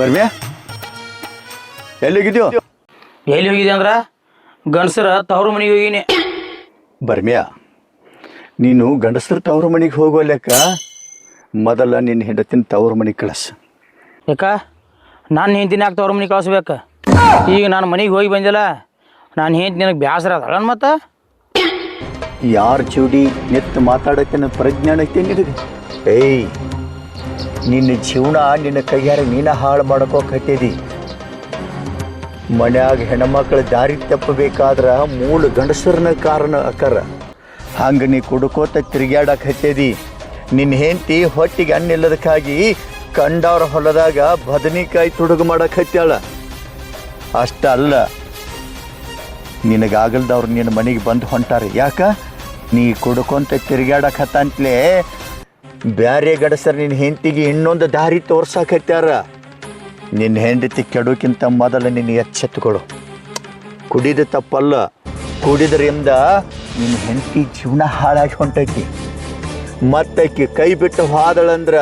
ಬರ್ಮ್ಯಾ? ಎಲ್ಲಿಗಿದ್ಯೋ? ಎಲ್ಲಿ ಹೋಗಿದೆ ಅಂದ್ರ? ಗಂಡಸರ ತವ್ರ ಮನೆಗೆ ಹೋಗಿನಿ. ಬರ್ಮ್ಯಾ ನೀನು ಗಂಡಸರ ತವ್ರ ಮನೆಗೆ ಹೋಗೋ ಲೆಕ್ಕ. ಮೊದಲ ನಿನ್ನ ಹೆಂಡತಿನ ತವ್ರ ಮನೆಗೆ ಕಳಿಸ್. ಯಾಕ? ನಾನು ಹೆಂಡತಿನ ಯಾಕೆ ತವ್ರ ಮನೆಗೆ ಕಳಿಸ್ಬೇಕು? ಈಗ ನಾನು ಮನೆಗೆ ಹೋಗಿ ಬಂದಿಲ್ಲ. ನಾನು ಹೆಂಡ್ತಿ ನಿನಗೆ ಬ್ಯಾಸರ ಅದಲ್ಲ ಮತ್ತು? ಯಾರ ಚೂಡಿ ನೆತ್ತ ಮಾತಾಡೋಕೆ ಪ್ರಜ್ಞಾನಕ್ಕೆ ಏಯ್ ನಿನ್ನ ಜೀವನ, ನಿನ್ನ ಕೈಯಾರ ನೀನ ಹಾಳು ಮಾಡ್ಕೋಕತ್ತಿದಿ ಮನ್ಯಾಗ ಹೆಣ್ಮಕ್ಳ ದಾರಿ ತಪ್ಪಬೇಕಾದ್ರ ಮೂಲ ಗಂಡಸರನ ಕಾರಣ ಅಕ್ಕರ. ಹಂಗ ನೀ ಕುಡ್ಕೋತ ತಿರುಗ್ಯಾಡಕ್ ಹತ್ತಿದಿ. ನಿನ್ನ ಹೆಂಡತಿ ಹೊಟ್ಟಿಗೆ ಅನ್ನಿಲ್ಲದಕ್ಕಾಗಿ ಕಂಡವ್ರ ಹೊಲದಾಗ ಬದನಿಕಾಯಿ ತುಡುಗು ಮಾಡಕ್ ಹತ್ತಾಳ ಅಷ್ಟ ಅಲ್ಲ ನಿನಗಾಗಲ್ದವ್ರು ನಿನ್ನ ಮನೆಗೆ ಬಂದು ಹೊಂಟಾರೆ. ಯಾಕ? ನೀ ಕುಡ್ಕೊಂತ ತಿರುಗಾಡಕತ್ತಂತ್ಲೇ ಬ್ಯಾರೆ ಗಡಸರ್ ನಿನ್ನ ಹೆಂಡತಿಗೆ ಇನ್ನೊಂದು ದಾರಿ ತೋರ್ಸಾಕತ್ಯಾರ ನಿನ್ನ ಹೆಂಡತಿ ಕೆಡೋಕ್ಕಿಂತ ಮೊದಲು ನಿನ್ನ ಎಚ್ಚೆತ್ತುಕೊಡು. ಕುಡಿದ ತಪ್ಪಲ್ಲ, ಕುಡಿದ್ರಿಂದ ನಿನ್ನ ಹೆಂಡತಿ ಜೀವನ ಹಾಳಾಗಿ ಹೊಂಟೈತಿ. ಮತ್ತಕ್ಕೆ ಕೈ ಬಿಟ್ಟು ಹಾದಳಂದ್ರ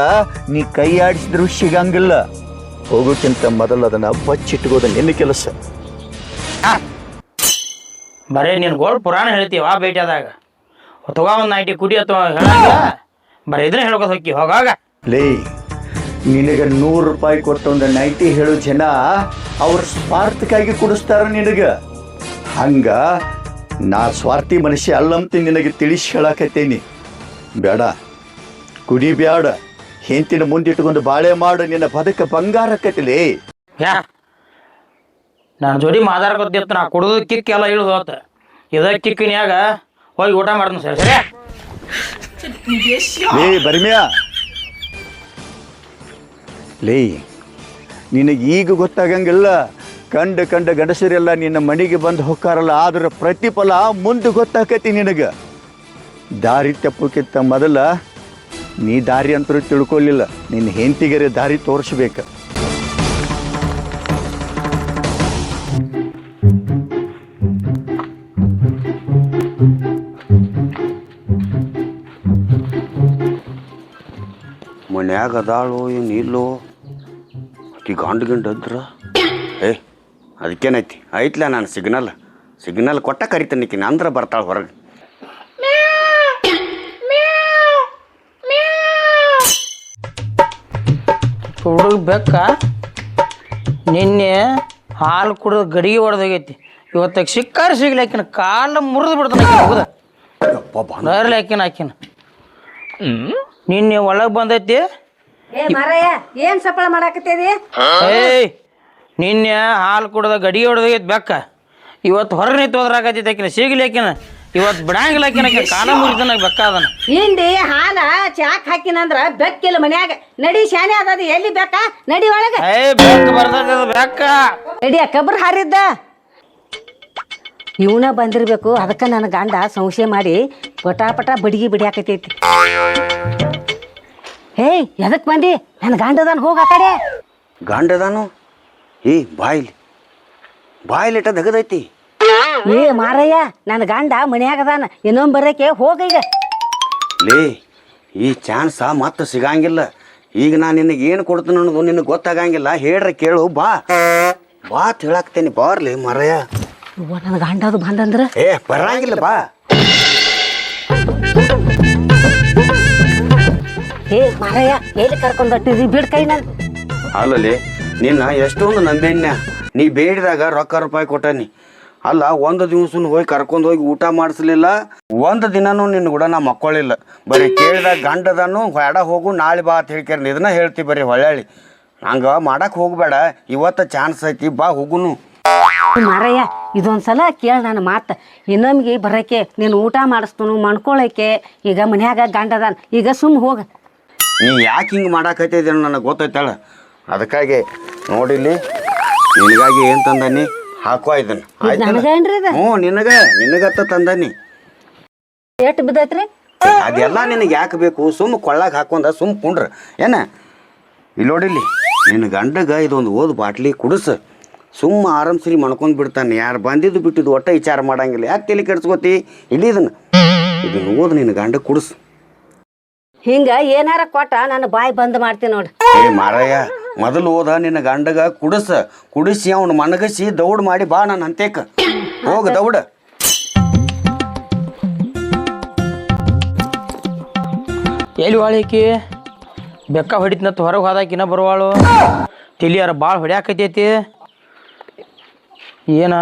ನೀ ಕೈ ಆಡಿಸಿದ್ರು ಸಿಗಂಗಿಲ್ಲ. ಹೋಗೋಕ್ಕಿಂತ ಮೊದಲು ಅದನ್ನ ಬಚ್ಚಿಟ್ಕೋದು ನಿನ್ನ ಕೆಲಸ. ಬರೀ ನೀನು ಗೋಳ್ ಪುರಾಣ ಹೇಳ್ತೀವಿ ಭೇಟಿಯಾದಾಗ ತಗೋ ಒಂದು ನೈಟಿ ಕುಡಿ ಹೇಳಂಗಿಲ್ಲ? ಬರೀ ಹೇಳ್ಕೊತ ಹೋಗಿ ಹೋಗಾಗ. ಲೇ ನಿನಗೆ ನೂರು ರೂಪಾಯಿ ಕೊಟ್ಟು ಒಂದು ನೈಟಿ ಹೇಳೋ ಜನ ಅವ್ರ ಸ್ವಾರ್ಥಕ್ಕಾಗಿ ಕುಡಿಸ್ತಾರ ನಿನಗ. ಹಂಗ ನಾ ಸ್ವಾರ್ಥಿ ಮನುಷ್ಯ ಅಲ್ಲಂತ ನಿನಗೆ ತಿಳಿಸಿ ಹೇಳಕತ್ತೇನಿ ಬೇಡ ಕುಡಿ ಬ್ಯಾಡ ಹೆಂತಿನ ಮುಂದಿಟ್ಕೊಂಡು ಬಾಳೆ ಮಾಡು ನಿನ್ನ ಬದುಕ ಬಂಗಾರಕ್ಕತಿಲೇ ಯಾ ನಾನು ಜೋಡಿ ಮಾತಾಡ್ಕೊತಿತ್ತು ನಾ ಕುಡಿದು ಕಿಕ್ ಎಲ್ಲ ಇಳಿದು ಹೋತ. ಇದ ಕಿಕ್ಕಿನ್ಯಾಗ ಹೋಗಿ ಊಟ ಮಾಡ್ದು ಸರಿ ಸರಿ ಲೇ, ಬರ್ಮ್ಯಾ. ಲೇ, ನಿನಗೆ ಈಗ ಗೊತ್ತಾಗಂಗಿಲ್ಲ. ಕಂಡ ಕಂಡ ಗಂಡಸರೆಲ್ಲ ನಿನ್ನ ಮನೆಗೆ ಬಂದು ಹೊಕ್ಕಾರಲ್ಲ, ಆದ್ರ ಪ್ರತಿಫಲ ಮುಂದೆ ಗೊತ್ತಾಕತಿ ನಿನಗೆ. ದಾರಿ ತಪ್ಪಕ್ಕಿಂತ ಮೊದಲ ನೀ ದಾರಿ ಅಂತರೂ ತಿಳ್ಕೊಲಿಲ್ಲ ನಿನ್ನ ಹೆಂಡತಿಗರೆ ದಾರಿ ತೋರಿಸ್ಬೇಕು. ಮನ್ಯಾಗ ಅದಾಳು ಏನು ಇಲ್ಲೋ ಅತಿ ಗಂಡು ಗಂಡು ಅದ್ರ. ಏ ಅದಕ್ಕೇನೈತಿ? ಐತ್ಲ ನಾನು ಸಿಗ್ನಲ್. ಸಿಗ್ನಲ್ ಕೊಟ್ಟ ಕರಿತೇನೆ ಕಿನ್ನ ಅಂದ್ರೆ ಬರ್ತಾಳೆ ಹೊರಗೆ. ಹುಡುಗ ಬೆಕ್ಕ ನಿನ್ನೆ ಹಾಲು ಕುಡಿದು ಗಡಿಗೆ ಹೊಡೆದೋಗೈತಿ ಇವತ್ತಾಗ ಸಿಕ್ಕಾರ ಸಿಗ್ಲಾಕಿನ ಕಾಲ ಮುರಿದು ಬಿಡ್ತಾನೆ ಹೋಗುದ ಆಕಿನ ನಿನ್ನೆ ಒಳಗೆ ಬಂದೈತಿ ಏ ಮಾರಾಯ ಏನ್ ಸಪ್ಪಳ ಮಾಡಾಕತ್ತೀರಿ? ಏಯ್ ನಿನ್ನೆ ಹಾಲು ಕುಡ್ದ ಗಡಿ ಹೊಡೆದೋಗೈತಿ ಬೆಕ್ಕ. ಇವತ್ತು ಹೊರ ನಿಂತು ಹೋದ್ರಾಗತ್ತೈತಿ ಆಕಿನ ಇವತ್ ಆಕಿನ. ಇವತ್ತು ಬಿಡಂಗಿಲ್ಲ ಆಕಿನ ಆಕಿನ ಕಾಲ ಮುರಿದನ ಬೆಕ್ಕ ಅದನ್ನ ಹಿಂಡಿ ಹಾಲ ಚಾಕ್ ಹಾಕಿನಂದ್ರ ಬೆಕ್ಕಿಲ್ಲ ಮನ್ಯಾಗ. ನಡಿ ಶಾನೆ ಅದು ಎಲ್ಲಿ ಬೆಕ್ಕ? ನಡಿ ಒಳಗ. ಏಯ್ ಬೆಕ್ಕ ಬರ್ತೈತಿ ಅದು ಬೆಕ್ಕ. ನಡಿ ಕಬ್ರ ಹಾರಿದ್ದ. ಇವನ ಬಂದಿರ್ಬೇಕು ಅದಕ್ಕ ನನ್ನ ಗಂಡ ಸಂಶಯ ಮಾಡಿ ಪಟಾಪಟ ಪಟ ಬಡಿಗೆ ಬಿಡಿಯಾಕತೈತಿ ಹೇಯ್ ಎದಕ್ ಬಂದಿ? ನನ್ನ ಗಂಡದನ್ ಹೋಗ ಆ ಕಡೆ. ಗಂಡದಾನು? ಏ ಬಾಯ್ಲಿ. ಬಾಯ್ಲಿ ಇಟ್ಟ ದಗದೈತಿ. ಏ ಮಾರಯ್ಯ ನನ್ನ ಗಂಡ ಮನ್ಯಾಗ ಅದಾನ ಇನ್ನೊಂದ್ ಬರಕ್ಕೆ ಹೋಗ ಈಗ. ಲೇ ಈ ಚಾನ್ಸ ಮತ್ತೆ ಸಿಗಂಗಿಲ್ಲ. ಈಗ ನಾನು ನಿನಗೆ ಏನು ಕೊಡ್ತೀನಿ ಅನ್ನೋದು ನಿನಗೆ ಗೊತ್ತಾಗಂಗಿಲ್ಲ. ಹೇಳ್ರೆ ಕೇಳು ಬಾ. ಬಾ ತಿಳಾಕ್ತೇನೆ ಬಾರ್ಲಿ ಮರಯ್ಯ. ನನ್ನ ಗಂಡ ಅದು ಬಂದಂದ್ರ? ಏ ಬರಂಗಿಲ್ಲ ಬಾ. ಏ ಮಾರಯ್ಯ ಎಲ್ಲಿ ಕರ್ಕೊಂಡು ಹೊಟ್ಟಿದ್ರಿ ಬಿಡ್ ಕೈ ನಾನು. ಅಲ್ಲಲ್ಲಿ ನಿನ್ನ ಎಷ್ಟೊಂದು ನಂಬೇಣ್ಯ ನೀ ಬೇಡಿದಾಗ ರೊಕ್ಕ ರೂಪಾಯಿ ಕೊಟ್ಟನಿ. ಅಲ್ಲ ಒಂದು ದಿವಸ ಹೋಗಿ ಕರ್ಕೊಂಡು ಹೋಗಿ ಊಟ ಮಾಡಿಸ್ಲಿಲ್ಲ. ಒಂದು ದಿನನೂ ನಿನ್ನ ಕೂಡ ನಾ ಮಕ್ಕಳಿಲ್ಲ. ಬರೀ ಕೇಳಿದಾಗ ಗಂಡದನು ಹೊಡ ಹೋಗು ನಾಳೆ ಬಾ ಅಂತ ಹೇಳ್ಕೇರಿ ಇದನ್ನ ಹೇಳ್ತಿ ಬರೀ ಹೊಳ್ಳಿ ಹಂಗ ಮಾಡಕ್ ಹೋಗ್ಬೇಡ. ಇವತ್ತು ಚಾನ್ಸ್ ಐತಿ ಬಾ ಹೋಗುನು. ಮಾರಯ್ಯ ಇದೊಂದ್ಸಲ ಕೇಳ ನನ್ನ ಮಾತು. ಇನ್ನೊಮ್ಗೆ ಬರಕ್ಕೆ ನೀನು ಊಟ ಮಾಡಿಸ್ತನು ಮಣ್ಕೊಳಕ್ಕೆ. ಈಗ ಮನ್ಯಾಗ ಗಂಡದಾನ. ಈಗ ಸುಮ್ಮ ಹೋಗ. ನೀ ಯಾಕೆ ಹಿಂಗೆ ಮಾಡಾಕತ್ತಿದ್ದೆ ನನಗೆ ಗೊತ್ತೈತಳ ಅದಕ್ಕಾಗಿ ನೋಡಿಲ್ಲಿ ನಿನಗಾಗಿ ಏನು ತಂದಾನಿ? ಹಾಕೋ ಇದನ್ನು? ಹ್ಞೂ ನಿನಗೆ ನಿನಗತ್ತ ತಂದಾನಿ. ಎಷ್ಟು ಬಿದ್ದೈತ್ರಿ? ಅದೆಲ್ಲ ನಿನಗೆ ಯಾಕೆ ಬೇಕು? ಸುಮ್ಮ ಕೊಳ್ಳಾಗ ಹಾಕೊಂಡ ಸುಮ್ಮ ಕುಂಡ್ರ. ಏನ? ಇಲ್ಲಿ ನೋಡಿಲ್ಲಿ ನಿನ್ನ ಗಂಡಗ ಇದೊಂದು ಓದು ಬಾಟ್ಲಿ ಕುಡಿಸ. ಸುಮ್ಮ ಆರಾಮ್ಸರಿ ಮಣ್ಕೊಂಡು ಬಿಡ್ತಾನೆ. ಯಾರು ಬಂದಿದ್ದು ಬಿಟ್ಟಿದ್ದು ಒಟ್ಟ ವಿಚಾರ ಮಾಡಂಗಿಲ್ಲ. ಯಾಕೆ ತಲೆ ಕೆಡ್ಸ್ಕೋತಿ? ಇಲ್ಲಿ ಇದನ್ನು. ಇದನ್ನು ಓದು ನಿನ್ನ ಗಂಡ ಕುಡಿಸ್. ಹಿಂಗ ಏನಾರ ಕೊಟ್ಟ ನನ್ನ ಬಾಯಿ ಬಂದ್ ಮಾಡ್ತೀನಿ ನೋಡು. ಏ ಮಾರಯ್ಯ ಮೊದಲು ಹೋದ ನಿನ್ನ ಗಂಡಗ ಕುಡಿಸ ಕುಡಿಸಿ ಅವ್ನ ಮನಗಸಿ ದೌಡ್ ಮಾಡಿ ಬಾ ನನ್ನ ಅಂತೇಕ ಹೋಗ ದೌಡ. ಎಲ್ಲಿ ಹೊಳಿಕಿ ಬೆಕ್ಕ ಹೊಡಿತ್ನತ್ ಹೊರಗೆ ಹೋದಾಕಿನ ಬರುವಾಳು? ತಿಳಿಯಾರ ಭಾಳ ಹೊಡ್ಯಾಕತೈತಿ ಏನ?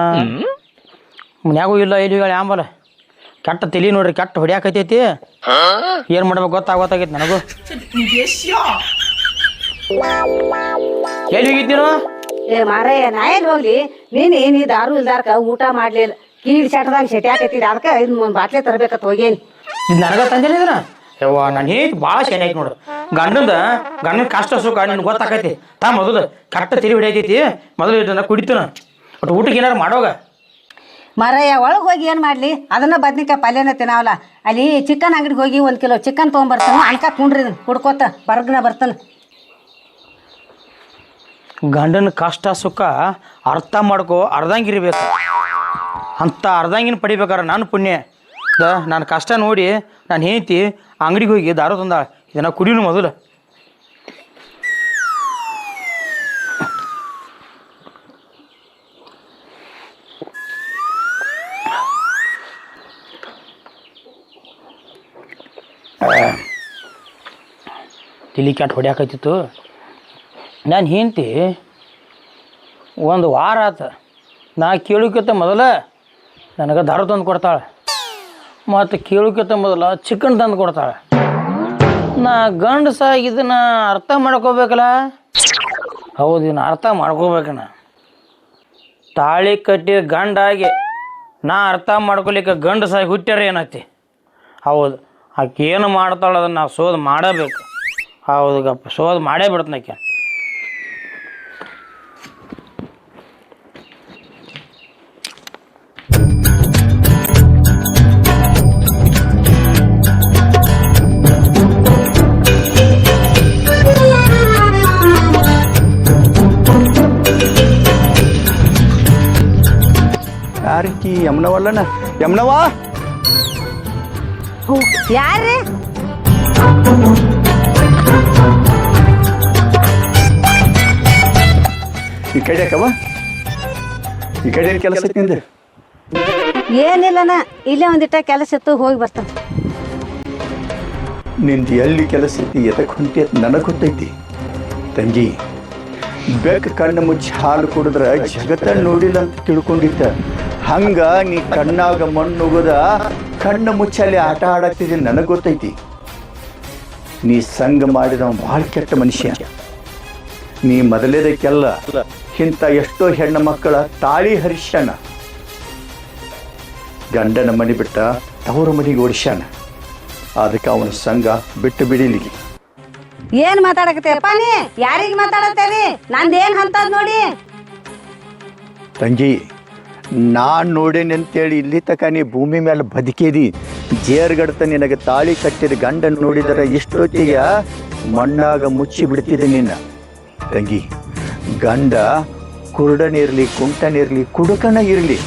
ಮನ್ಯಾಗೂ ಇಲ್ಲ ಎಲ್ಲಿ ಹೇಳಿ ಆಂಬಲ. ಕೆಟ್ಟ ತಲಿ ನೋಡ್ರಿ ಕೆಟ್ಟ ಹೊಡಿಯಾಕೈತೈತಿ ಏನ್ ಮಾಡ್ಬೇಕು ಗೊತ್ತಾಗೋತ್ತಾಗೈತಿ ನನಗೂ. ಎಲ್ಲಿ ಹೋಗಿದ್ದೀನು ಏ ಮಾರಯ್ಯ ನಾ ಏನ್ ಹೋಗ್ಲಿ? ನೀನ್ ನೀ ದಾರು ಇಲ್ದಾರ್ಕ ಊಟ ಮಾಡ್ಲಿಲ್ಲ ಕೀಳ್ ಚಟದಾಗ ಶೆಟಿ ಹಾಕೈತಿದ್ ಅದಕ್ಕೆ ಒಂದ್ ಬಾಟ್ಲೆ ತರ್ಬೇಕತ್ ಹೋಗೇನಿ. ಇದು ನನಗ ತಂದಿಲ್ಲ ಇದನ್ನ? ಯವ್ವ ನಾನು ಹೇಳಿ ಭಾಳ ಶನಿ ಐತಿ ನೋಡು. ಗಂಡಂದ ಗಂಡನ ಕಷ್ಟ ಸುಖ ನಿನ್ಗೆ ಗೊತ್ತಾಕೈತಿ. ತಾ ಮೊದಲು ಕರೆಕ್ಟ್ ತಿರಿ ಹೊಡಿಯತೈತಿ ಮೊದಲು ಇದನ್ನ ಕುಡಿತನ. ಬಟ್ ಊಟಕ್ಕೆ ಏನಾರು ಮಾಡೋಗ? ಮಾರಯ್ಯ ಒಳಗೆ ಹೋಗಿ ಏನು ಮಾಡ್ಲಿ? ಅದನ್ನ ಬದ್ನಿಕಾಯಿ ಪಲ್ಯನ ತಿನ್ನಾವಲ್ಲ. ಅಲ್ಲಿ ಚಿಕನ್ ಅಂಗಡಿಗೆ ಹೋಗಿ ಒಂದು ಕಿಲೋ ಚಿಕನ್ ತೊಗೊಂಬರ್ತಾನೆ. ಅನ್ಕ ಕುಂಡ್ರಿ ಕುಡ್ಕೋತ, ಬರ್ಗನ ಬರ್ತಾನೆ. ಗಂಡನ ಕಷ್ಟ, ಸುಖ ಅರ್ಥ ಮಾಡ್ಕೋ ಅರ್ಧಂಗಿರ್ಬೇಕು ಅಂತ ಅರ್ಧಂಗಿನ ಪಡಿಬೇಕಾರ ನಾನು ಪುಣ್ಯ. ದ ನನ್ನ ಕಷ್ಟ ನೋಡಿ, ನಾನು ಹೇಳ್ತಿ ಅಂಗಡಿಗೆ ಹೋಗಿ ದಾರು ತಂದ ಇದನ್ನ ಕುಡಿಯೋನು ಮೊದಲು. ತಿಳಿ ಕ್ಯಾಟ್ ಹೊಡ್ಯಾಕತ್ತಿತ್ತು. ನಾನು ಹೆಂಡ್ತಿ, ಒಂದು ವಾರ ಆತ. ನಾ ಕೇಳೋಕ್ಕಿಂತ ಮೊದಲ ನನಗೆ ದಾರ ತಂದು ಕೊಡ್ತಾಳೆ. ಮತ್ತು ಕೇಳೋಕ್ಕಿಂತ ಮೊದಲ ಚಿಕನ್ ತಂದು ಕೊಡ್ತಾಳೆ. ನಾ ಗಂಡಸಾಗಿ ಇದನ್ನ ಅರ್ಥ ಮಾಡ್ಕೋಬೇಕಲ್ಲ? ಹೌದು ಇದನ್ನ ಅರ್ಥ ಮಾಡ್ಕೋಬೇಕಣ್ಣ ತಾಳಿ ಕಟ್ಟಿ ಗಂಡಾಗಿ ನಾ ಅರ್ಥ ಮಾಡ್ಕೊಲಿಕ್ಕೆ ಗಂಡಸಾಗಿ ಹುಟ್ಟ್ಯಾರ ಏನತ್ತಿ? ಹೌದು. ಆಕೆ ಏನು ಮಾಡ್ತಾಳೆ ಅದನ್ನು ನಾವು ಶೋಧ ಮಾಡಬೇಕು. ಹೌದು ಗಪ್ಪ ಶೋಧ ಮಾಡೇ ಬಿಡ್ತೀನಿ ಆಕೆ. ಯಾರಿಕಿ ಯಮ್ನವಲ್ಲನ ಯಮ್ನವಾ ಯಾರೇ ಈ ಕಡೆ ಯಾಕವ್ವ? ಈ ಕಡೆ ಏನ್ ಕೆಲಸ ಐತಿ ಏನಿಲ್ಲನ ಇಲ್ಲೇ ಒಂದಿಟ್ಟ ಕೆಲಸ ಇತ್ತು ಹೋಗಿ ಬರ್ತಾನೆ. ನಿಂದು ಎಲ್ಲಿ ಕೆಲಸ ಐತಿ ಎದಕ್ಕೆ ಹೊಂಟಿ ಅಂತ ನನಗೆ ಗೊತ್ತೈತಿ. ತಂಗಿ ಬೆಕ್ಕ ಕಣ್ಣು ಮುಚ್ಚಿ ಹಾಲು ಕುಡಿದ್ರೆ ಜಗತ್ತ ನೋಡಿಲ್ಲ ಅಂತ ತಿಳ್ಕೊಂಡಿದ್ದ. ಹಂಗ ನೀ ಕಣ್ಣಾಗ ಮಣ್ಣುಗದ ಕಣ್ಣು ಮುಚ್ಚಲ್ಲಿ ಆಟ ಆಡಾಕ್ತಿದ್ದೀನಿ ನನಗೆ ಗೊತ್ತೈತಿ. ನೀ ಸಂಘ ಮಾಡಿದವ ಭಾಳ ಕೆಟ್ಟ ಮನುಷ್ಯ. ನೀ ಮೊದಲೇದಕ್ಕೆಲ್ಲ ಇಂಥ ಎಷ್ಟೋ ಹೆಣ್ಣು ಮಕ್ಕಳ ತಾಳಿ ಹರಿಸ್ಯಾಣ ಗಂಡನ ಮನೆ ಬಿಟ್ಟ ತವರ ಮನೆಗೆ ಓಡಿಸ್ಯಾನ. ಅದಕ್ಕೆ ಅವನ ಸಂಘ ಬಿಟ್ಟು ಬಿಡಿಲಿಗೆ ಏನ್ ಮಾತಾಡಕತ್ತೀಯಪ್ಪ ನೀ? ಯಾರಿಗೆ ಮಾತಾಡತ್ತೇನಿ ನಂದೇನ್ ಹಂತದ್ ನೋಡಿ? ತಂಗಿ ನಾನು ನೋಡೇನಿ ಅಂತೇಳಿ ಇಲ್ಲಿ ತಕ ನೀ ಭೂಮಿ ಮೇಲೆ ಬದುಕಿದಿ. ಜೇರ್ಗಡ್ತ ನಿನಗೆ ತಾಳಿ ಕಟ್ಟಿದ ಗಂಡನ ನೋಡಿದರೆ ಇಷ್ಟೊತ್ತಿಗೆ ಮಣ್ಣಾಗ ಮುಚ್ಚಿ ಬಿಡ್ತಿದೆ ನಿನ್ನ ತಂಗಿ, ಗಂಡ ಕುರುಡನಿರಲಿ ಕುಂಟನಿರಲಿ ಕುಡುಕನ ಇರಲಿ.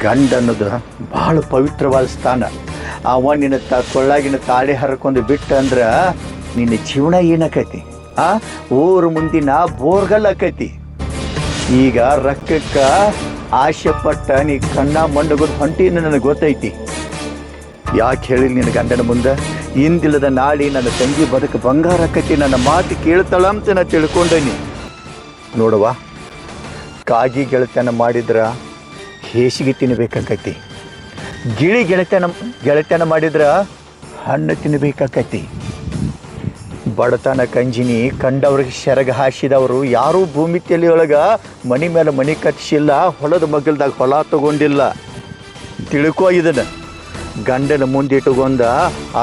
ಗಂಡ ಅನ್ನೋದು ಬಹಳ ಪವಿತ್ರವಾದ ಸ್ಥಾನ. ಅವ ನಿನ್ನ ತ ಕೊಳ್ಳಾಗಿನ ತಾಳಿ ಹರ್ಕೊಂಡು ಬಿಟ್ಟ ಅಂದ್ರೆ ನಿನ್ನ ಜೀವನ ಏನಾಕೈತಿ? ಆ? ಊರು ಮುಂದಿನ ಬೋರ್ಗಲ್ ಆಕೈತಿ. ಈಗ ರಕ್ಕಕ್ಕ ಆಶೆ ಪಟ್ಟ ನೀ ಕಣ್ಣ ಮಂಡಗದ ಹೊಂಟಿ ನನಗೆ ಗೊತ್ತೈತಿ. ಯಾಕೆ ಹೇಳಿ ನಿನ್ನ ಗಂಡನ ಮುಂದೆ? ಇಂದಿಲ್ಲದ ನಾಳಿ ನನ್ನ ತಂಗಿ ಬದುಕು ಬಂಗಾರ ಕಟ್ಟಿ ನನ್ನ ಮಾತು ಕೇಳ್ತಾಳ ಅಂತ ನಾ ತಿಳ್ಕೊಂಡೇನಿ. ನೋಡವ್ವ ಕಾಗಿ ಗೆಳೆತನ ಮಾಡಿದ್ರ ಹೇಸಿಗೆ ತಿನ್ನಬೇಕಾಕೈತಿ ಗಿಳಿ ಗೆಳೆತನ ಗೆಳೆತನ ಮಾಡಿದ್ರ ಹಣ್ಣು ತಿನ್ನಬೇಕಾಕೈತಿ ಬಡತನ ಕಂಜಿನಿ ಕಂಡವ್ರಿಗೆ ಸೆರಗ ಹಾಸಿದವರು, ಯಾರೂ ಭೂಮಿ ತಲೆಯೊಳಗೆ ಮನಿ ಮೇಲೆ ಮನಿ ಕಟ್ಟಿಸಿಲ್ಲ, ಹೊಲದ ಮಗಲ್ದಾಗ ಹೊಲ ತಗೊಂಡಿಲ್ಲ. ತಿಳ್ಕೊ ಇದನ್ನ. ಗಂಡನ ಮುಂದಿಟ್ಟುಕೊಂಡ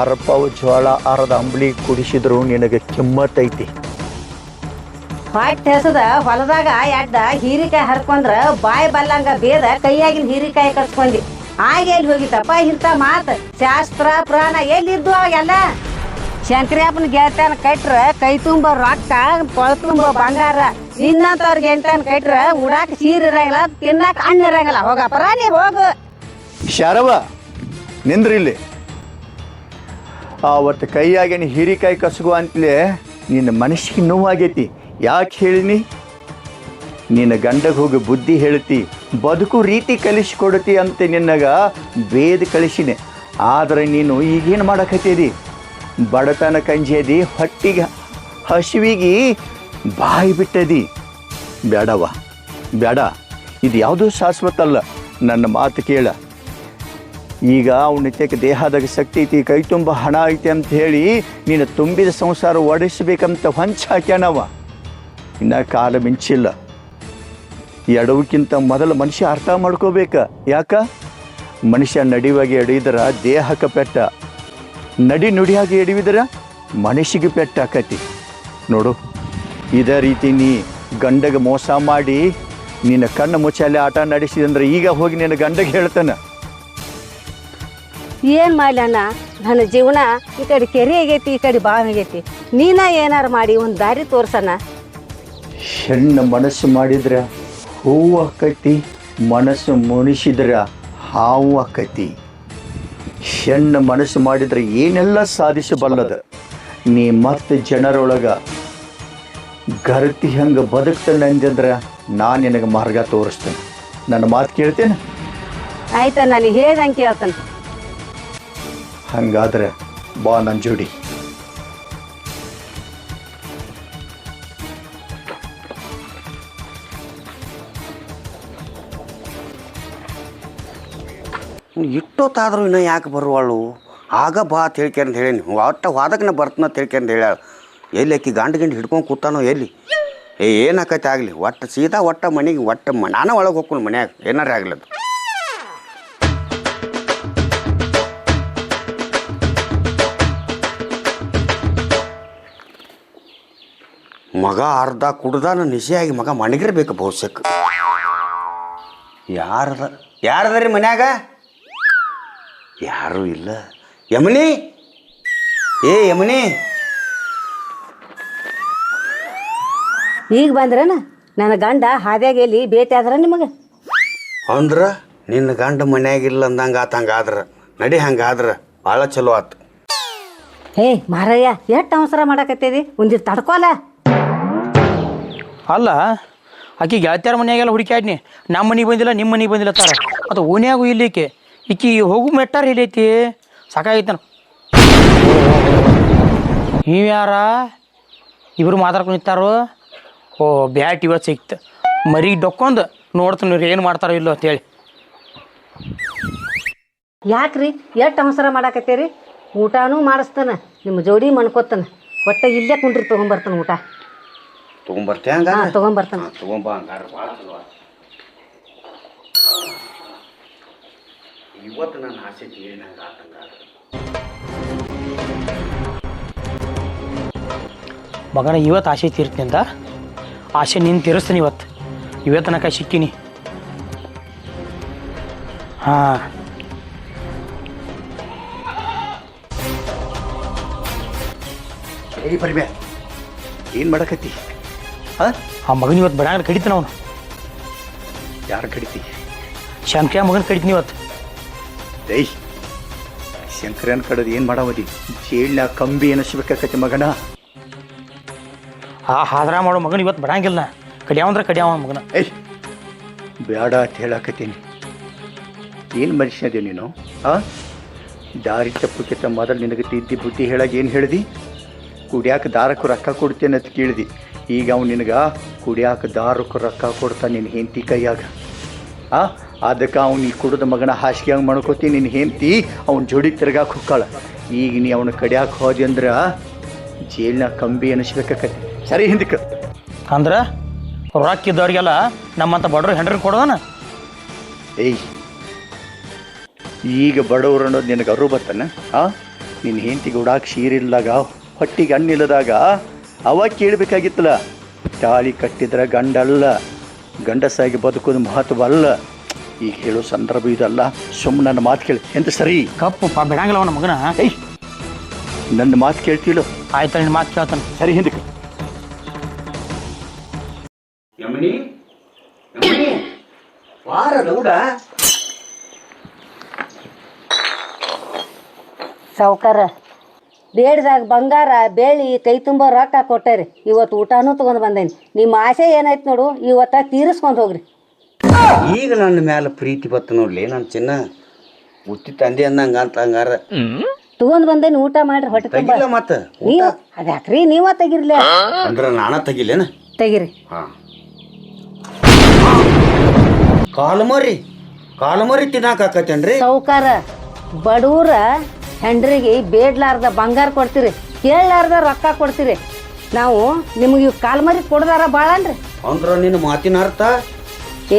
ಅರಪಾವು ಜೋಳ ಅರದ ಅಂಬ್ಲಿ ಕುಡಿಸಿದ್ರು, ನಿನಗೆ ಕಿಮ್ಮತ್ತೈತಿ ಹೊಟ್ಟೆ ಹೆಸದ ಹೊಲದಾಗ ಎಡ್ಡ ಹೀರಿಕಾಯಿ ಹರ್ಕೊಂಡ್ರ ಬಾಯಿ ಬಲ್ಲಂಗ ಬೇದ ಕೈಯಾಗಿನ ಹೀರಿಕಾಯಿ ಕಟ್ಕೊಂಡಿ ಆಗ ಎಲ್ಲಿ ಹೋಗಿತ್ತಪ್ಪ ಇಂಥ ಮಾತು? ಶಾಸ್ತ್ರ, ಪ್ರಾಣ ಎಲ್ಲಿದ್ದು ಅವಾಗೆಲ್ಲ ಶಂಕರಪ್ಪನ ಗೆಳತನ ಕಟ್ರ, ಕೈ ತುಂಬ ರೊಕ್ಕ ಕೊಳ ತುಂಬ ಬಂಗಾರ. ನಿನ್ನಂತವ್ರ ಗೆಳತನ ಕಟ್ರ, ಉಡಾಕ ಸೀರೆ ಇರಂಗಿಲ್ಲ, ತಿನ್ನಾಕ ಹಣ್ಣು ಇರಂಗಿಲ್ಲ. ಹೋಗಪ್ಪರ ನೀ ಹೋಗು. ಶರವ, ನಿಂದ್ರಿ ಇಲ್ಲಿ. ಅವತ್ತು ಕೈಯಾಗೇನು ಹೀರಿಕಾಯಿ ಕಸಗು ಅಂತಲೇ ನಿನ್ನ ಮನಸ್ಸಿಗೆ ನೋವಾಗೈತಿ. ಯಾಕೆ ಹೇಳಿನಿ? ನಿನ್ನ ಗಂಡಗೆ ಹೋಗಿ ಬುದ್ಧಿ ಹೇಳ್ತಿ, ಬದುಕು ರೀತಿ ಕಲಿಸ್ಕೊಡ್ತಿ ಅಂತ ನಿನ್ನಗ ಬೇದ ಕಳಿಸಿನೆ. ಆದರೆ ನೀನು ಈಗೇನು ಮಾಡಕತ್ತೀರಿ? ಬಡತನ ಕಂಜೇದಿ ಹೊಟ್ಟಿಗೆ ಹಸಿವಿಗೆ ಬಾಯಿ ಬಿಟ್ಟದಿ. ಬೇಡವ ಬೇಡ ಇದು ಯಾವುದೂ ಶಾಶ್ವತ ಅಲ್ಲ ನನ್ನ ಮಾತು ಕೇಳ. ಈಗ ಅವನಿತ್ಯಕ್ಕೆ ದೇಹದಾಗ ಶಕ್ತಿ ಐತಿ, ಕೈ ತುಂಬ ಹಣ ಐತಿ ಅಂತ ಹೇಳಿ ನೀನು ತುಂಬಿದ ಸಂಸಾರ ಓಡಿಸಬೇಕಂತ ಹೊಂಚ ಹಾಕ್ಯಾನವ ಇನ್ನ ಕಾಲ ಮಿಂಚಿಲ್ಲ. ಎಡವಕ್ಕಿಂತ ಮೊದಲು ಮನುಷ್ಯ ಅರ್ಥ ಮಾಡ್ಕೋಬೇಕ, ಯಾಕ? ಮನುಷ್ಯ ನಡಿವಾಗಿ ಎಡಿದ್ರ ದೇಹಕ್ಕೆ ಪೆಟ್ಟ. ನಡಿ ನುಡಿಯಾಗಿ ಎಡಿವಿದ್ರ ಮನುಷ್ಯಗೆ ಪೆಟ್ಟ ಆಕತಿ. ನೋಡು ಇದೇ ರೀತಿ ನೀ ಗಂಡಗೆ ಮೋಸ ಮಾಡಿ ನಿನ್ನ ಕಣ್ಣು ಮುಚ್ಚಾಲೆ ಆಟ ನಡೆಸಿದಂದ್ರೆ ಈಗ ಹೋಗಿ ನಿನ್ನ ಗಂಡಗೆ ಹೇಳ್ತಾನ. ಏನ್ ಮಾಡ್ಲಣ್ಣ ನನ್ನ ಜೀವನ ಈ ಕಡೆ ಕೆರೆ ಆಗೈತಿ ಈ ಕಡೆ ಬಾವಿ ಆಗೈತಿ. ನೀನ ಏನಾರು ಮಾಡಿ ಒಂದು ದಾರಿ ತೋರ್ಸಣ ಹೆಣ್ಣು ಮನಸ್ಸು ಮಾಡಿದ್ರ ಹೂವು ಆಕೈತಿ ಮನಸ್ಸು ಮುನಿಸಿದ್ರ ಹಾವು ಆಕೈತಿ. ಹೆಣ್ಣು ಮನಸ್ಸು ಮಾಡಿದರೆ ಏನೆಲ್ಲ ಸಾಧಿಸಬಲ್ಲದ? ನೀ ಮತ್ತೆ ಜನರೊಳಗ ಗರತಿ ಹೆಂಗೆ ಬದುಕ್ತಾನೆ ಅಂತಂದ್ರೆ ನಾನು ನಿನಗೆ ಮಾರ್ಗ ತೋರಿಸ್ತೇನೆ. ನನ್ನ ಮಾತು ಕೇಳ್ತೇನೆ? ಆಯ್ತಾ ನಾನು ಹೇಳ್ದಂಗೆ ಕೇಳ್ತಾನೆ. ಹಂಗಾದ್ರೆ ಬಾ ನನ್ನ ಜೋಡಿ. ಇಟ್ಟೊತ್ತಾದ್ರೂ ಇನ್ನೂ ಯಾಕೆ ಬರುವಳು? ಆಗ ಬಾ ಅಂತ ಹೇಳ್ಕ್ಯಾರ ಹೇಳೀನಿ. ಒಟ್ಟ ವಾದಕ್ಕೆ ನಾ ಬರ್ತನ ಅಂತ ಹೇಳ್ಯಾಳು. ಎಲ್ಲಿ ಅಕ್ಕಿ ಗಂಡು ಗಂಡು ಹಿಡ್ಕೊಂಡು ಕೂತಾನೋ ಎಲ್ಲಿ? ಏ, ಏನಾಕೈತೆ ಆಗಲಿ? ಒಟ್ಟು ಸೀದಾ ಒಟ್ಟ ಮನೆಗೆ, ಒಟ್ಟು ಮ, ನಾನು ಒಳಗೆ ಹೋಗ್ಕೊಂಡು ಮನ್ಯಾಗ. ಆಗಲಿ ಅದು. ಮಗ ಅರ್ಧ ಕುಡ್ದಾನ ನಿಶೆಯಾಗಿ ಮಗ ಮಣಗಿರ್ಬೇಕು ಬಹುಶಃ ಯಾರದ, ಯಾರದರಿ ಮನ್ಯಾಗ? ಯಾರೂ ಇಲ್ಲ. ಯಮನಿ? ಏ ಯಮುನಿ? ಈಗ ಬಂದ್ರನ? ನನ್ನ ಗಂಡ ಹಾದ್ಯಾಗ ಎಲ್ಲಿ ಭೇಟಿ ಆದ್ರ ನಿಮಗೆ? ಅಂದ್ರ ನಿನ್ನ ಗಂಡ ಮನ್ಯಾಗಿಲ್ಲ ಅಂದಂಗೆ ಆತ ಹಂಗಾದ್ರ ನಡಿ ಹಂಗಾದ್ರ ಭಾಳ ಚಲೋ ಆತು. ಹೇ ಮಾರಯ್ಯ ಎಷ್ಟು ಅವಸರ ಮಾಡಕತ್ತೇದಿ? ಒಂದಿ ತಡ್ಕೋಲ. ಅಲ್ಲ ಆಕಿ ಗೆಳತಿಯರ ಮನೆಯಾಗೆಲ್ಲ ಹುಡುಕ್ಯಾಡ್ನಿ. ನಮ್ಮ ಮನೆಗೆ ಬಂದಿಲ್ಲ ನಿಮ್ಮ ಮನೆಗೆ ಬಂದಿಲ್ಲ ತಾರ. ಅದು ಓನ್ಯಾಗೂ ಇಲ್ಲಿಕ್ಕೆ ಈಕಿ ಹೋಗು ಮೆಟ್ಟಾರ ಇಲ್ಲೈತಿ ಸಾಕಾಗೈತನ. ನೀವು ಯಾರ? ಇಬ್ರು ಮಾತಾಡ್ಕೊಂಡು ನಿಂತಾರೋ. ಓ ಬ್ಯಾಟ್ ಇವತ್ತು ಸಿಕ್ತು. ಮರಿ ಡೊಕ್ಕೊಂದು ನೋಡ್ತೀನಿ ಇವ್ರು ಏನು ಮಾಡ್ತಾರೋ ಇಲ್ಲೋ ಅಂತೇಳಿ. ಯಾಕ್ರಿ? ಎಷ್ಟು ಅವಸರ ಮಾಡಾಕತ್ತೀರಿ? ಊಟನೂ ಮಾಡಿಸ್ತಾನ. ನಿಮ್ಮ ಜೋಡಿ ಮಣ್ಕೋತಾನೆ. ಒಟ್ಟ ಇಲ್ಲೇ ಕುಂಡ್ರಿ ತೊಗೊಂಬರ್ತಾನೆ ಊಟ. ತೊಗೊಂಬರ್ತೆ ಹಂಗ ತೊಗೊಂಬರ್ತಾನೆ. ತೊಗೊಂಬರ್ತಾನ ತೊಗೊಂಬ ಹಂಗಾರ ಭಾಳ ಇವತ್ತು ನನ್ನ ಆಸೆ ತೀರಿನಂಗ ಆತಂಗಾರ ಮಗನ ಇವತ್ತು ಆಸೆ ತೀರ್ತೀನಿ ಅಂತ. ಆಸೆ ನೀನು ತೀರಿಸ್ತೀನಿ ಇವತ್ತು ಇವತ್ತು ತನಕ ಸಿಕ್ಕಿನಿ. ಹಾಂ. ಏ ಪರಿಮೆ ಏನು ಮಾಡಕತ್ತಿ? ಹಾಂ? ಆ ಮಗನ ಇವತ್ತು ಬಡಾಗ ಕಡಿತಾನ ಅವನು. ಯಾರು ಕಡಿತಿ? ಶಂಕ್ಯ ಮಗನ ಕಡಿತೀನಿ ಇವತ್ತು ಏಯ್ ಶಂಕರನ್ ಕಡದು ಏನು ಮಾಡಾವದಿ? ಜೇಳ್ನ ಕಂಬಿ ಎನಿಸ್ಬೇಕಾಕತಿ ಮಗನ. ಆ ಹಾದ್ರ ಮಾಡೋ ಮಗನ ಇವತ್ತು ಬರಂಗಿಲ್ಲ ಕಡಿಯಾವಂದ್ರೆ ಕಡಿಯಾವ ಮಗನ. ಏಯ್ ಬೇಡ ಅಂತ ಹೇಳಾಕತ್ತೀನಿ. ಏನು ಮನುಷ್ಯದೆ ನೀನು ಆ? ದಾರಿ ತಪ್ಪಕ್ಕಿಂತ ಮೊದಲು ನಿನಗೆ ತಿದ್ದಿ ಬುದ್ಧಿ ಹೇಳಾಗ ಏನು ಹೇಳಿದಿ? ಕುಡಿಯಾಕ ದಾರಕ್ಕೂ ರೊಕ್ಕ ಕೊಡ್ತೇನೆ ಅಂತ ಕೇಳಿದಿ. ಈಗ ಅವ್ನು ನಿನಗೆ ಕುಡಿಯಾಕ ದಾರಕ್ಕೂ ರೊಕ್ಕ ಕೊಡ್ತಾನೆ ನಿನ್ನ ಹೆಂಡತಿ ಕೈಯಾಗ. ಅದಕ್ಕೆ ಅವ್ನು ಈ ಕುಡಿದ ಮಗನ ಹಾಸಿಗೆ ಹಂಗೆ ಮಾಡ್ಕೋತಿ ನಿನ್ನ ಹೆಂಡತಿ ಅವ್ನ ಜೋಡಿ ತಿರ್ಗಾಕ ಹುಕ್ಕಾಳ. ಈಗ ನೀ ಅವನ ಕಡಿಯಾಕೆ ಹೋದಿ ಅಂದ್ರೆ ಜೇಲ್ನ ಕಂಬಿ ಅನಿಸ್ಬೇಕಾಕತಿ ಸರಿ ಹಿಂದಕ್ಕೆ. ಅಂದ್ರೆ ರಾಕಿದ್ದವ್ರಿಗೆಲ್ಲ ನಮ್ಮಂಥ ಬಡ್ರು ಹೆಂಡ್ರಿ ಕೊಡೋಣ ಏಯ್ ಈಗ ಬಡವ್ರು ಅನ್ನೋದು ನಿನಗೆ ಅರು ಬರ್ತಾನೆ? ಆ? ನಿನ್ನ ಹೆಂಡತಿಗೆ ಉಡಾಕ್ ಶೀರಿಲ್ದಾಗ ಹೊಟ್ಟಿಗೆ ಹಣ್ಣಿಲ್ಲದಾಗ ಅವಾಗ ಕೇಳಬೇಕಾಗಿತ್ತಲ್ಲ ತಾಳಿ ಕಟ್ಟಿದ್ರೆ ಗಂಡಲ್ಲ. ಗಂಡಸಾಗಿ ಬದುಕೋದು ಮಹತ್ವ ಅಲ್ಲ ಈಗ ಹೇಳೋ ಸಂದರ್ಭ ಇದಲ್ಲ. ಸುಮ್ಮನೆ ನನ್ನ ಮಾತು ಕೇಳಿ. ಎಂತ ಸರಿ? ಕಪ್ಪು ಬಿಡಂಗಿಲ್ಲ ಅವನ ಮಗನ? ಏಯ್! ನನ್ನ ಮಾತು ಕೇಳ್ತಿಲ್ಲೋ ಆಯ್ತಾ ನಿನ್ನ ಮಾತು ಕೇಳ್ತಾನೆ. ಸರಿ ಹಿಂದಕ್ಕೆ. ಯಮನಿ ಯಮನಿ ವಾರ ದೌಡ ಸಾವುಕಾರ. ಬೇಡ್ದಾಗ ಬಂಗಾರ ಬೆಳ್ಳಿ ಕೈ ತುಂಬ ರೊಕ್ಕ ಕೊಟ್ಟರಿ. ಇವತ್ತು ಊಟನೂ ತೊಗೊಂಡು ಬಂದೇನಿ. ನಿಮ್ಮ ಆಸೆ ಏನಾಯ್ತು ನೋಡು ಇವತ್ತ ತೀರಿಸ್ಕೊಂಡು ಹೋಗ್ರಿ. ಈಗ ನನ್ನ ಮ್ಯಾಲ ಪ್ರೀತಿ ಬತ್ತು ನೋಡ್ಲಿ ನನ್ನ ಚಿನ್ನ ಉತ್ತಿ ತಂದೆ ಅಂದಂಗ ಅಂತ ಹಂಗಾರ. ತಗೊಂಡ್ ಬಂದೇನಿ ಊಟ ಮಾಡ್ರಿ ಹೊಟ್ಟೆ ತುಂಬ. ತೆಗಿಲ್ಲ ಮತ್ತ? ನೀವು ಅದ್ಯಾಕ್ರಿ ನೀವ ತೆಗಿರ್ಲಿ? ಅಂದ್ರ ನಾನ ತೆಗಿಲೇನ? ತೆಗಿರಿ. ಹಾ. ಕಾಲು ಮರಿ ಕಾಲು ಮರಿ ತಿನ್ನಾಕತ್ತೇನ್ರಿ ಸೌಕಾರ ಬಡವ್ರ ಹೆಂಡ್ರಿಗೆ ಬೇಡ್ಲಾರ್ದ ಬಂಗಾರ ಕೊಡ್ತೀರಿ ಕೇಳಲಾರ್ದ ರೊಕ್ಕ ಕೊಡ್ತೀರಿ. ನಾವು ನಿಮಗೆ ಇವು ಕಾಲ್ಮರಿ ಕೊಡ್ದಾರ ಭಾಳನ್ರಿ ಅಂದ್ರ ನಿನ್ನ ಮಾತಿನ ಅರ್ಥ?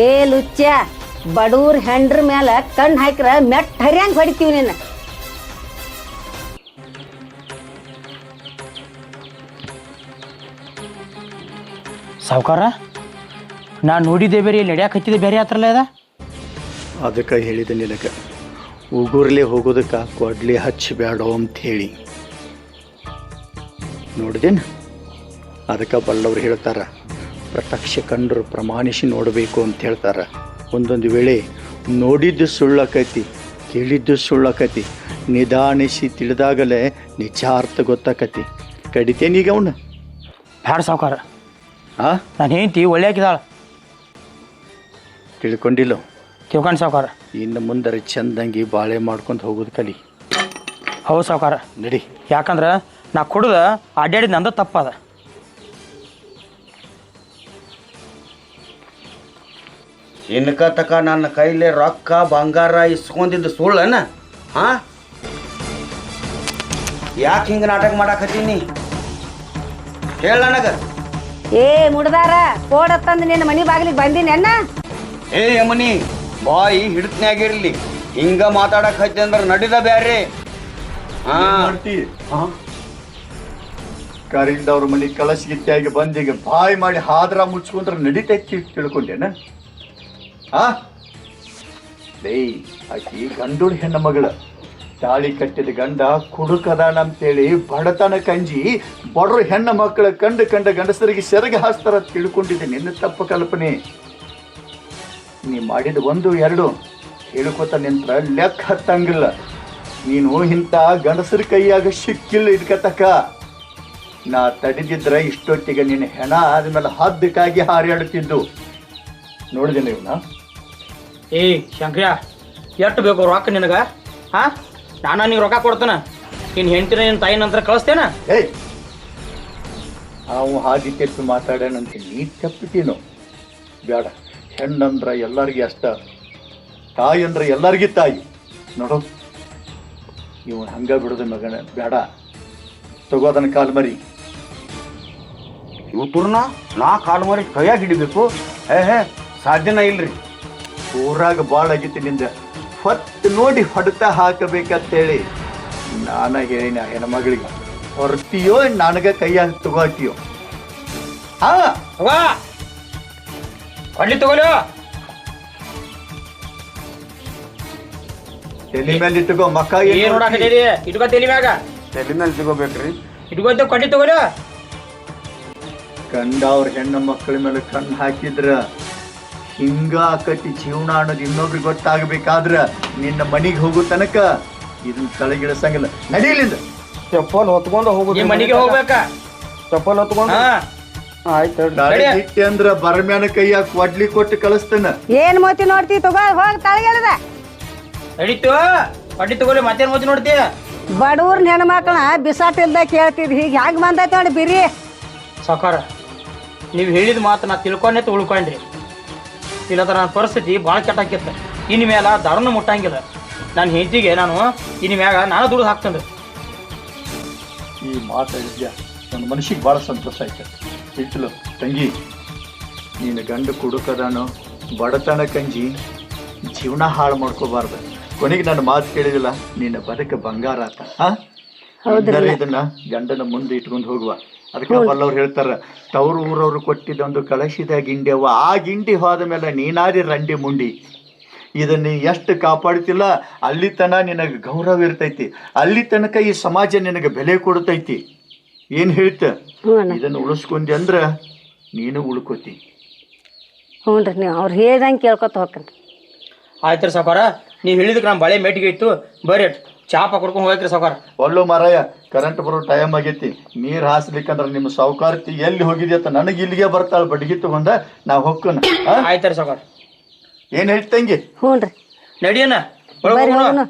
ಏ ಲುಚ್ಚ ಬಡೂರ್ ಹೆಂಡ್ರ ಮೇಲೆ ಕಣ್ಣು ಹಾಕ್ರ ಮೆಟ್ ಹರಿಯಂಗೆ ಹೊಡಿತೀವಿ ನಿನ್ನ. ಸಾವುಕಾರ ನಾ ನೋಡಿದ್ದೆ ಬೇರೆ ಇಲ್ಲಿ ನಡ್ಯಾಕ ಹತ್ತಿದೆ ಬೇರೆ ಹತ್ರಲ್ಲ ಅದ? ಅದಕ್ಕೆ ಹೇಳಿದೆ ನಿನಗೆ ಉಗುರ್ಲೆ ಹೋಗೋದಕ್ಕೆ ಕೊಡ್ಲಿ ಹಚ್ಚಬೇಡ ಅಂತ ಹೇಳಿ ನೋಡಿದೇನು? ಅದಕ್ಕೆ ಬಲ್ಲವ್ರು ಹೇಳ್ತಾರ ಪ್ರತ್ಯಕ್ಷ ಕಂಡರು ಪ್ರಮಾಣಿಸಿ ನೋಡಬೇಕು ಅಂತ ಹೇಳ್ತಾರ. ಒಂದೊಂದು ವೇಳೆ ನೋಡಿದ್ದು ಸುಳ್ಳಾಕೈತಿ ಕೇಳಿದ್ದು ಸುಳ್ಳಾಕೈತಿ ನಿಧಾನಿಸಿ ತಿಳಿದಾಗಲೇ ನಿಜಾರ್ಥ ಗೊತ್ತಾಕತಿ. ಈಗ ಅವನು? ಬ್ಯಾಡ ಸಾವುಕಾರ. ಹಾಂ ನಾನು ಹೇಳ್ತಿ ಒಳ್ಳೆ ಹಾಕಿದಾಳ ತಿಳ್ಕೊಂಡಿಲ್ಲ? ತಿಳ್ಕೊಂಡು ಸಾವುಕಾರ. ಇನ್ನು ಮುಂದರ ಚಂದಂಗಿ ಬಾಳೆ ಮಾಡ್ಕೊಂಡು ಹೋಗೋದು ಕಲಿ. ಹೌದು ಸಾವುಕಾರ. ನಡಿ. ಯಾಕಂದ್ರೆ ನಾ ಕುಡ್ದು ಅಡ್ಡಾಡಿದ ನಂದ ತಪ್ಪದ. ಇನ್ಕ ತಕ ನನ್ನ ಕೈಲಿ ರೊಕ್ಕ ಬಂಗಾರ ಇಸ್ಕೊಂಡಿದ್ದು ಸುಳ್ಳನ? ಹಾ? ಯಾಕೆ ಹಿಂಗೆ ನಾಟಕ ಮಾಡಾಕತ್ತೀನಿ ಹೇಳ ನನಗ. ಏ ಮುಡ್ದಾರ ಕೋಡತ್ತಂದು ನಿನ್ನ ಮನಿ ಬಾಗಿಲಿಗೆ ಬಂದಿನ ಅಣ್ಣ. ಏ ಯಮನಿ ಬಾಯಿ ಹಿಡಿತ್ನ್ಯಾಗಿರ್ಲಿ. ಹಿಂಗ ಮಾತಾಡಕ್ ಹತ್ತಿ ಅಂದ್ರ ನಡಿದ ಬ್ಯಾರೆ ಹಾ. ಕಾರಿಂದ ಅವ್ರ ಮನೆ ಕಲಶಗಿತ್ತಿಯಾಗಿ ಬಂದ ಈಗ ಬಾಯಿ ಮಾಡಿ ಹಾದ್ರ ಮುಚ್ಕೊಂಡ್ರೆ ನಡಿತೈತಿ ತಿಳ್ಕೊಂಡೇನ? ಆ? ಆಕಿ ಗಂಡುಳ ಹೆಣ್ಣ ಮಗಳ. ತಾಳಿ ಕಟ್ಟಿದ ಗಂಡ ಕುಡುಕದಾನ ಅಂತೇಳಿ ಬಡತನ ಕಂಜಿ ಬಡ್ರು ಹೆಣ್ಣ ಮಕ್ಕಳ ಕಂಡು ಕಂಡ ಗಂಡಸರಿಗೆ ಸೆರಗಿ ಹಾಸ್ತಾರ ತಿಳ್ಕೊಂಡಿದ್ದೆ. ನಿನ್ನ ತಪ್ಪು ಕಲ್ಪನೆ. ನೀ ಮಾಡಿದ ಒಂದು ಎರಡು ಹೇಳ್ಕೊತ ನಿಂತ್ರ ಲೆಕ್ಕ ಹತ್ತಂಗಿಲ್ಲ. ನೀನು ಇಂಥ ಗಂಡಸರ ಕೈಯಾಗ ಸಿಕ್ಕಿಲ್ಲ ಇಟ್ಕತಕ್ಕ ನಾ ತಡೆದಿದ್ರೆ ಇಷ್ಟೊತ್ತಿಗೆ ನಿನ್ನ ಹೆಣ ಆದ್ಮೇಲೆ ಹದ್ದಕ್ಕಾಗಿ ಹಾರಾಡುತ್ತಿದ್ದು. ನೋಡಿದೆ ಇವನ ಏ ಶಂಕ್ರಿಯ ಎಷ್ಟು ಬೇಕು ರೊಕ್ಕ ನಿನಗ? ಹಾ? ನಾನು ನೀವು ರೊಕ್ಕ ಕೊಡ್ತಾನ. ನಿನ್ನ ಹೆಂಡತಿನ ನಿನ್ನ ತಾಯಿ ನಂತರ ಕಳಿಸ್ತೇನ. ಏಯ್! ಅವು ಹಾದಿ ತೆಪ್ಪಿ ಮಾತಾಡೋಣಂತ ನೀ ತಪ್ಪಿತೀನೋ? ಬೇಡ. ಹೆಣ್ಣಂದ್ರ ಎಲ್ಲರಿಗೆ ಅಷ್ಟ ತಾಯಿ ಅಂದ್ರೆ ಎಲ್ಲರಿಗೂ ತಾಯಿ. ನೋಡು ಇವನ್ ಹಂಗ ಬಿಡೋದು ಮಗನ ಬೇಡ. ತಗೋದನ್ನ ಕಾಲ್ ಮರಿ. ಇವತ್ತೂರ್ನ ನಾ ಕಾಲು ಮರಿ ಕೈಯಾಗ ಹಿಡಿಬೇಕು. ಏ ಹೇ ಸಾಧ್ಯನ ಇಲ್ರಿ. ಊರಾಗ ಭಾಳ ಆಗಿತ್ತು ನಿಂದ. ಹೊತ್ತು ನೋಡಿ ಹೊಡೆತ ಹಾಕಬೇಕಂತೇಳಿ ನಾನ ಹೇಳಿನ ಹೆಣ್ಮಗಳಿಗೆ ಹೊರ್ತೀಯೋ ನನಗ ಕೈಯಾಗ ತಗೋತೀಯೋ? ಹಾ ಹೋಗ ತಗೋಲೋ. ತಲೆ ಮೇಲೆ ಇಟ್ಕೋ ಮಕ್ಕ ಏನ್ ನೋಡಾಕತ್ತೀರಿ ಇಟ್ಕೋ ತಲಿ ಮ್ಯಾಗ. ತಲೆ ಮೇಲೆ ತಗೋಬೇಕ್ರಿ ಇಟ್ಕೋತ ಕೊಡ್ಲಿ ತಗೋಲೋ. ಕಂಡ ಅವ್ರ ಹೆಣ್ಣು ಮಕ್ಕಳ ಮೇಲೆ ಕಣ್ಣು ಹಾಕಿದ್ರ ಹಿಂಗ ಕಟ್ಟಿ ಜೀವನ ಅನ್ನೋದು ಇನ್ನೊಬ್ರಿಗೆ ಗೊತ್ತಾಗಬೇಕಾದ್ರ ನಿನ್ನ ಮನಿಗೆ ಹೋಗೋ ತನಕ ಇದನ್ನ ತಳಗಿಳಸಂಗಿಲ್ಲ ನಡೀಲಿಂದ ಚಪ್ಪಲ್ ಹೊತ್ಕೊಂಡು ಹೋಗುದು ಮನೆಗೆ ಹೋಗ್ಬೇಕಾ. ಚಪ್ಪಲ್ ಹೊತ್ಕೊಂಡು ಹಾ ಆಯ್ತು ನಾಳೆ ಇಟ್ಟೆ ಅಂದ್ರ ಬರಮ್ಯಾನ ಕೈಯಾಗ ಕೊಡ್ಲಿ ಕೊಟ್ಟು ಕಳಿಸ್ತಾನ ಏನ್ ಮೋತಿ ನೋಡ್ತಿ ತಗೋ ಹೋಗಿ ತಳಗೆಳದ. ನಡೀತು ಕೊಡ್ಲಿ ತಗೋಲಿ ಮತ್ತೇನ್ ಮೋತಿ ನೋಡ್ತಿ? ಬಡವ್ರ ಹೆಣ್ಮಕ್ಳನ್ನ ಬಿಸಾಟಿಲ್ದ ಕೇಳ್ತಿದ್ ಹೀಗೆ ಹೆಂಗ್ ಬಂದೈತೆ ನೋಡಿ ಬಿರಿ. ಸಕಾರ ನೀವು ಹೇಳಿದ ಮಾತು ನಾ ತಿಳ್ಕೊಂಡೆ ಉಳ್ಕೊಂಡ್ರಿ. ಇಲ್ಲದ್ರ ನನ್ನ ಪರಿಸ್ಥಿತಿ ಭಾಳ ಕೆಟ್ಟಾಕಿತ್ತ ಇನ್ ಮ್ಯಾಲ ದಾರುಣ ಮುಟ್ಟಂಗಿಲ್ಲ. ನನ್ನ ಹೆಜ್ಜಿಗೆ ನಾನು ಇನ್ ಮ್ಯಾಗ ನಾನು ದುಡ್ದು ಹಾಕ್ತೇನೆ ಈ ಮಾತಾಡಿದ್ಯಾ ನನ್ನ ಮನಸ್ಸಿಗೆ ಭಾಳ ಸಂತೋಷ ಆಯ್ತು. ಇಟ್ಲು ತಂಗಿ ನೀನು ಗಂಡು ಕುಡುಕದಾನು ಬಡತನ ಕಂಜಿ ಜೀವನ ಹಾಳು ಮಾಡ್ಕೋಬಾರ್ದು. ಕೊನೆಗೆ ನನ್ನ ಮಾತು ಕೇಳಿದಿಲ್ಲ ನಿನ್ನ ಬದುಕ ಬಂಗಾರ ಆತ ಇದನ್ನ ಗಂಡನ ಮುಂದೆ ಇಟ್ಕೊಂಡು ಹೋಗುವ. ಅದಕ್ಕೆ ಬಲ್ಲವ್ರು ಹೇಳ್ತಾರ ತವರು ಊರವ್ರು ಕೊಟ್ಟಿದ್ದ ಒಂದು ಕಳಶಿದ ಗಿಂಡಿಯವ ಆ ಗಿಂಡಿ ಹೋದ ಮೇಲೆ ನೀನಾದಿ ರಂಡಿ ಮುಂಡಿ. ಇದನ್ನ ಎಷ್ಟು ಕಾಪಾಡ್ತಿಲ್ಲ ಅಲ್ಲಿ ತನ ನಿನಗೆ ಗೌರವ ಇರ್ತೈತಿ. ಅಲ್ಲಿ ತನಕ ಈ ಸಮಾಜ ನಿನಗೆ ಬೆಲೆ ಕೊಡ್ತೈತಿ. ಏನ್ ಹೇಳ್ತ? ಹ್ಞೂ ಅಣ್ಣ ಇದನ್ನ ಉಳಿಸ್ಕೊಂಡಿ ಅಂದ್ರ ನೀನು ಉಳ್ಕೋತಿ. ಹ್ಞೂ ರೀ ನೀವು ಅವ್ರು ಹೇಳ್ದಂಗೆ ಕೇಳ್ಕೊತ ಹೋಗ್ರಿ ಆಯ್ತು ರೀ ಸಾಕಾರ ನೀವು ಹೇಳಿದಕ್ಕೆ ನಮ್ಮ ಬಳೆ ಮೆಟ್ಟಿಗೆ ಇತ್ತು ಬರ್ರಿ ಚಾಪ ಕೊಡ್ಕೊಂಡು ಹೋಗ್ರಿ ಸಾಕಾರ ಒಲ್ಲು ಮಾರಾಯ ಕರೆಂಟ್ ಬರೋ ಟೈಮ್ ಆಗೈತಿ. ನೀರು ಹಾಸ್ಲಿಕ್ಕಂದ್ರೆ ನಿಮ್ಮ ಸೌಕಾರ್ತಿ ಎಲ್ಲಿ ಹೋಗಿದೆ ಅಂತ ನನಗೆ ಇಲ್ಲಿಗೆ ಬರ್ತಾಳೆ ಬಡ್ಗಿ ತಗೊಂಡ ನಾ ಹೊಕ್ಕನ ಆಯ್ತಾರ ಸಾವ್ಕಾರ. ಏನ್ ಹೇಳ್ತಂಗಿ ಹ್ಞೂ ನಡಿಯನ ನಡಿಯೋಣ ಬರ್ರಿ ಹೋಗೋಣ. ಹೋಗುನು